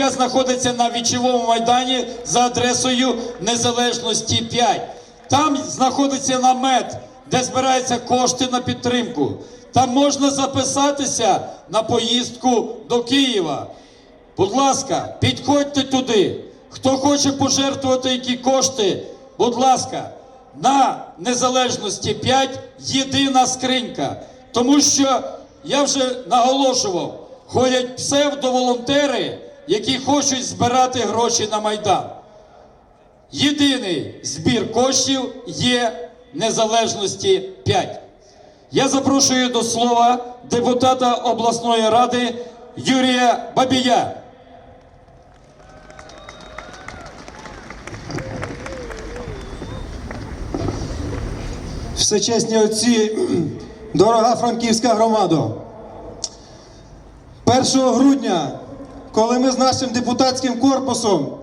яка знаходиться на вічовому майдані за адресою Незалежності 5. Там знаходиться намет, де збираються кошти на підтримку. Там можна записатися на поїздку до Києва. Будь ласка, підходьте туди. Хто хоче пожертвувати які кошти, будь ласка, на незалежності 5 єдина скринька. Тому що я вже наголошував, ходять псевдоволонтери, які хочуть збирати гроші на Майдан. Єдиний збір коштів є незалежності 5. Я запрошую до слова депутата обласної ради Юрія Бабія. Всечесні отці, дорога франківська громада. 1 грудня, коли ми з нашим депутатським корпусом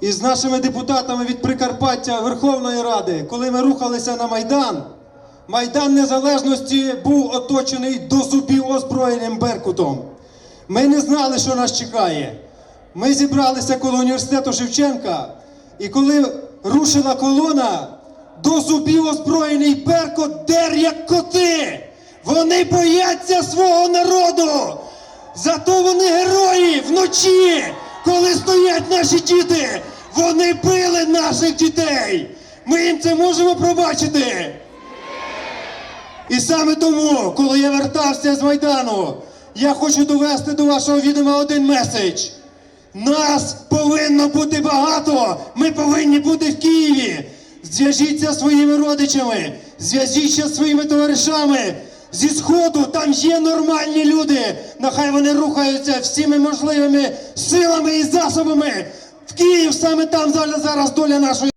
і з нашими депутатами від Прикарпаття Верховної Ради, коли ми рухалися на Майдан, Майдан Незалежності був оточений до зубів озброєним Беркутом. Ми не знали, що нас чекає. Ми зібралися коло університету Шевченка, і коли рушила колона, до зубів озброєний Беркут дер як коти. Вони бояться свого народу. Зато вони герої вночі, коли стоять наші діти. Вони били наших дітей. Ми їм це можемо пробачити. І саме тому, коли я вертався з Майдану, я хочу довести до вашого відома один меседж. Нас повинно бути багато. Ми повинні бути в Києві. Зв'яжіться зі своїми родичами, зв'яжіться зі своїми товаришами. Зі сходу там є нормальні люди. Нехай вони рухаються всіми можливими силами і засобами. В Київ саме там зараз доля нашої.